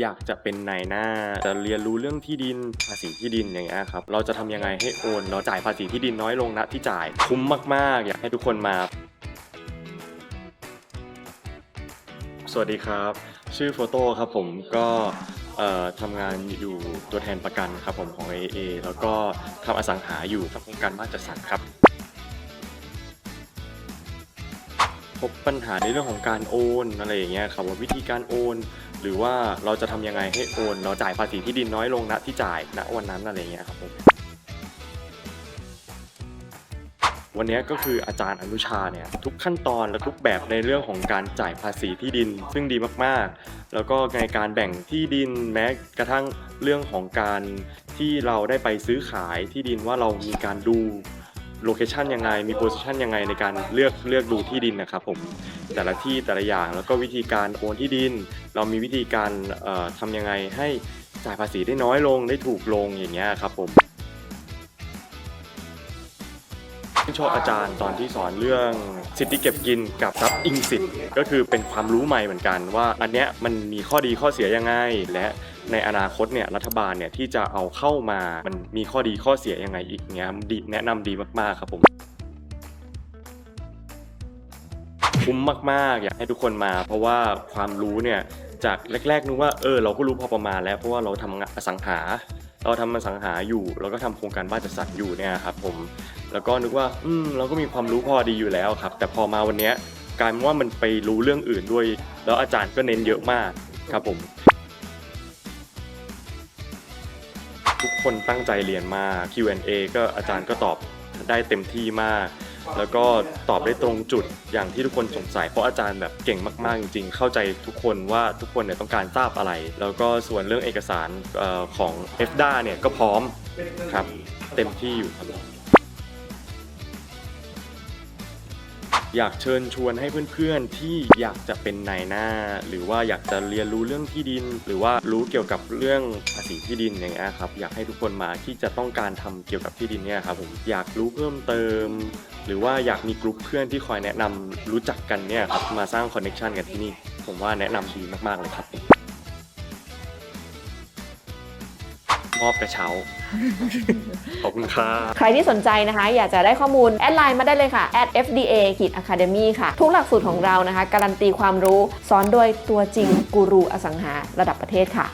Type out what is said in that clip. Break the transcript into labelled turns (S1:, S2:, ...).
S1: อยากจะเป็นนายหน้า จะเรียนรู้เรื่องที่ดินภาษีที่ดินอย่างเงี้ยครับ เราจะทำยังไงให้โอนเราจ่ายภาษีที่ดินน้อยลงนะที่จ่ายคุ้มมากๆ อยากให้ทุกคนมา สวัสดีครับ ชื่อโฟโต้ครับผมก็ทำงานอยู่ตัวแทนประกันครับผมของ AA แล้วก็ทำอสังหาอยู่กับโครงการบ้านจัดสรรครับ พบปัญหาในเรื่องของการโอนอะไรอย่างเงี้ยครับว่าวิธีการโอน หรือว่าเราจะทำยังไงให้โอน เราจ่ายภาษีที่ดินน้อยลงนะที่จ่ายณวันนั้นอะไรอย่างเงี้ยครับผม วันนี้ก็คืออาจารย์อนุชาเนี่ยทุกขั้นตอนและทุกแบบในเรื่องของการจ่ายภาษีที่ดิน ซึ่งดีมากๆ แล้วก็ในการแบ่งที่ดินแม้กระทั่งเรื่องของการที่เราได้ไปซื้อขายที่ดินว่าเรามีการดู โลเคชันยังไง มีโพสิชันยังไงในการเลือกเลือกดูที่ดินนะครับผมแต่ละที่แต่ละอย่างแล้วก็วิธีการโอนที่ดิน เรามีวิธีการทำยังไงให้จ่ายภาษีได้น้อยลงได้ถูกลงอย่างเงี้ยครับผมชอบอาจารย์ตอนที่สอนเรื่องสิทธิเก็บกินกับทรัพย์อิงสิทธิ์ก็คือเป็นความรู้ใหม่เหมือนกันว่าอันเนี้ยมันมีข้อดีข้อเสียยังไงและ ในอนาคตเนี่ยรัฐบาลเนี่ยที่จะเอาเข้ามามันมีข้อดีข้อเสียยังไงอีกเงี้ยดีแนะนำดีมากๆครับผมคุ้มมากๆ อยากให้ทุกคนมา เพราะว่าความรู้เนี่ยจากแรกๆนึกว่าเออเราก็รู้พอประมาณแล้วเพราะว่าเราทำงานอสังหา เราทำอสังหาอยู่เราก็ทำโครงการบ้านจัดสรรอยู่เนี่ยครับผมแล้วก็นึกว่าอืมเราก็มีความรู้พอดีอยู่แล้วครับ แต่พอมาวันเนี้ยกลายเป็นว่ามันไปรู้เรื่องอื่นด้วย แล้วอาจารย์ก็เน้นเยอะมากครับผม ทุกคนตั้งใจเรียนมาก Q&A ก็อาจารย์ก็ตอบได้เต็มที่มาก แล้วก็ตอบได้ตรงจุดอย่างที่ทุกคนสงสัย เพราะอาจารย์แบบเก่งมากๆจริง ๆ เข้าใจทุกคนว่าทุกคนเนี่ยต้องการทราบอะไร แล้วก็ส่วนเรื่องเอกสารเออของ FDA เนี่ยก็พร้อมครับเต็มที่อยู่ครับ อยากเชิญชวนให้เพื่อนๆที่อยากจะเป็นนายหน้า หรือว่าอยากจะเรียนรู้เรื่องที่ดิน หรือว่ารู้เกี่ยวกับเรื่องภาษีที่ดินอย่างเงี้ยครับอยากให้ทุกคนมาที่จะต้องการทำเกี่ยวกับที่ดินเนี่ยครับผมอยากรู้เพิ่มเติม หรือว่าอยากมีกลุ่มเพื่อนที่คอยแนะนำรู้จักกันเนี่ยครับมาสร้างคอนเนคชันกันที่นี่ผมว่าแนะนำดีมากๆเลยครับ มมอบกระเช้า ขอบคุณครับ
S2: ใครที่สนใจนะคะ อยากจะได้ข้อมูล แอดไลน์มาได้เลยค่ะ @fda academy ค่ะ ทุกหลักสูตรของเรานะคะ การันตีความรู้ สอนโดยตัวจริงกูรูอสังหาระดับประเทศค่ะ